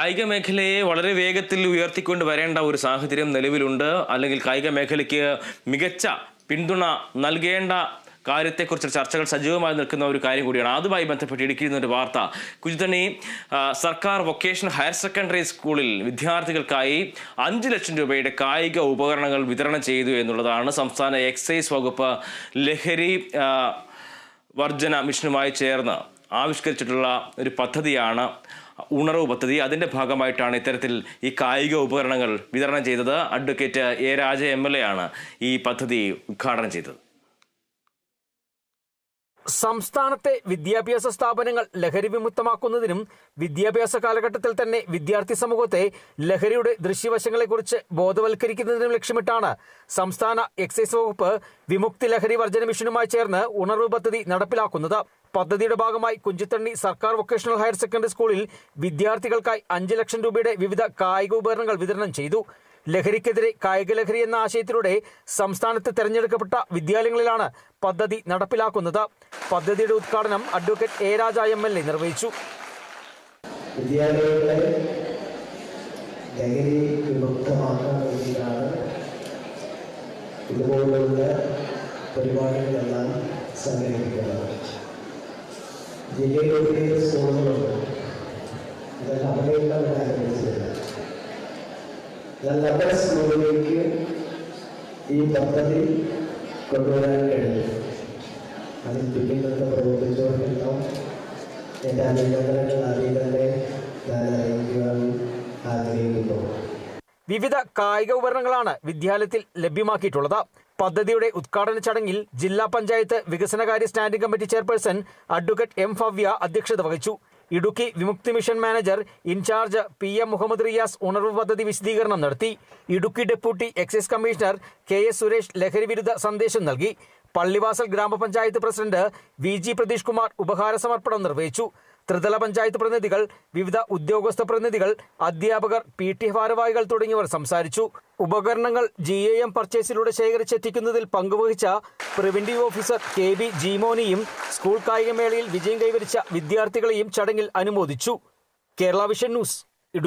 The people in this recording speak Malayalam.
കായിക മേഖലയെ വളരെ വേഗത്തിൽ ഉയർത്തിക്കൊണ്ട് വരേണ്ട ഒരു സാഹചര്യം നിലവിലുണ്ട്. അല്ലെങ്കിൽ കായിക മേഖലയ്ക്ക് മികച്ച പിന്തുണ നൽകേണ്ട കാര്യത്തെക്കുറിച്ച് ചർച്ചകൾ സജീവമായി നിൽക്കുന്ന ഒരു കാര്യം കൂടിയാണ്. അതുമായി ബന്ധപ്പെട്ട് ഇടുക്കിയിൽ നിന്നൊരു വാർത്ത. കുജിതണി സർക്കാർ വൊക്കേഷൻ ഹയർ സെക്കൻഡറി സ്കൂളിൽ വിദ്യാർത്ഥികൾക്കായി അഞ്ച് ലക്ഷം രൂപയുടെ കായിക ഉപകരണങ്ങൾ വിതരണം ചെയ്തു എന്നുള്ളതാണ് സംസ്ഥാന എക്സൈസ് വകുപ്പ് ലഹരി വർജന മിഷനുമായി ചേർന്ന്. ആവിഷ്കരിച്ചിട്ടുള്ള ഒരു പദ്ധതിയാണ് ഉണർവ് പദ്ധതി. അതിന്റെ ഭാഗമായിട്ടാണ് ഇത്തരത്തിൽ ഈ കായിക ഉപകരണങ്ങൾ വിതരണം ചെയ്തത്. അഡ്വക്കേറ്റ് എ രാജ എം ആണ് ഈ പദ്ധതി ഉദ്ഘാടനം ചെയ്തത്. സംസ്ഥാനത്തെ വിദ്യാഭ്യാസ സ്ഥാപനങ്ങൾ ലഹരി വിമുക്തമാക്കുന്നതിനും വിദ്യാഭ്യാസ കാലഘട്ടത്തിൽ തന്നെ വിദ്യാർത്ഥി സമൂഹത്തെ ലഹരിയുടെ ദൃശ്യവശങ്ങളെക്കുറിച്ച് ബോധവൽക്കരിക്കുന്നതിനും ലക്ഷ്യമിട്ടാണ് സംസ്ഥാന എക്സൈസ് വകുപ്പ് വിമുക്തി ലഹരി വർജന മിഷനുമായി ചേർന്ന് ഉണർവ് പദ്ധതി നടപ്പിലാക്കുന്നത്. പദ്ധതിയുടെ ഭാഗമായി കുഞ്ചിത്തണ്ണി സർക്കാർ വൊക്കേഷണൽ ഹയർ സെക്കൻഡറി സ്കൂളിൽ വിദ്യാർത്ഥികൾക്കായി അഞ്ച് ലക്ഷം രൂപയുടെ വിവിധ കായിക ഉപകരണങ്ങൾ വിതരണം ചെയ്തു. ലഹരിക്കെതിരെ കായിക ലഹരി എന്ന ആശയത്തിലൂടെ സംസ്ഥാനത്ത് തെരഞ്ഞെടുക്കപ്പെട്ട വിദ്യാലയങ്ങളിലാണ് പദ്ധതി നടപ്പിലാക്കുന്നത്. പദ്ധതിയുടെ ഉദ്ഘാടനം advocate A Raja M L A നിർവഹിച്ചു. വിദ്യാലയങ്ങളെ സ്കൂളുകളുണ്ട്. ഇതെല്ലാം അവിടെയെല്ലാം കാര്യങ്ങൾ ആരംഭിച്ചത് എന്നാൽ ബസ് മുകളിലേക്ക് ഈ പദ്ധതി കൊണ്ടുവരാൻ കഴിഞ്ഞു. അതിൽ പിന്നിൽ നിന്ന് പ്രവർത്തിച്ചവർക്കെല്ലാം എന്റെ അഭിനന്ദനങ്ങൾ ആദ്യം ഞാൻ അറിയിക്കുവാൻ ആഗ്രഹിക്കുന്നു. വിവിധ കായിക ഉപകരണങ്ങളാണ് വിദ്യാലയത്തിൽ ലഭ്യമാക്കിയിട്ടുള്ളത്. പദ്ധതിയുടെ ഉദ്ഘാടന ചടങ്ങിൽ ജില്ലാ പഞ്ചായത്ത് വികസനകാര്യ standing committee chairperson advocate M Bhavya അധ്യക്ഷത വഹിച്ചു. Idukki Vimukthi mission manager incharge P M Muhammad Riyas ഉണർവ് പദ്ധതി വിശദീകരണം നടത്തി. Idukki deputy excise commissioner K S Suresh ലഹരി വിരുദ്ധ സന്ദേശം നൽകി. പള്ളിവാസൽ ഗ്രാമപഞ്ചായത്ത് president V G Pratheesh Kumar ഉപഹാര സമർപ്പണം നിർവഹിച്ചു. ത്രിതല പഞ്ചായത്ത് പ്രതിനിധികൾ വിവിധ ഉദ്യോഗസ്ഥ പ്രതിനിധികൾ അധ്യാപകർ പി ടി ഭാരവാഹികൾ തുടങ്ങിയവർ സംസാരിച്ചു. ഉപകരണങ്ങൾ ജി എ എം പർച്ചേസിലൂടെ ശേഖരിച്ചെത്തിക്കുന്നതിൽ പങ്കുവഹിച്ച പ്രിവന്റീവ് ഓഫീസർ കെ ബി ജീമോനിയും സ്കൂൾ കായികമേളയിൽ വിജയം കൈവരിച്ച വിദ്യാർത്ഥികളെയും ചടങ്ങിൽ അനുമോദിച്ചു. Kerala vision news.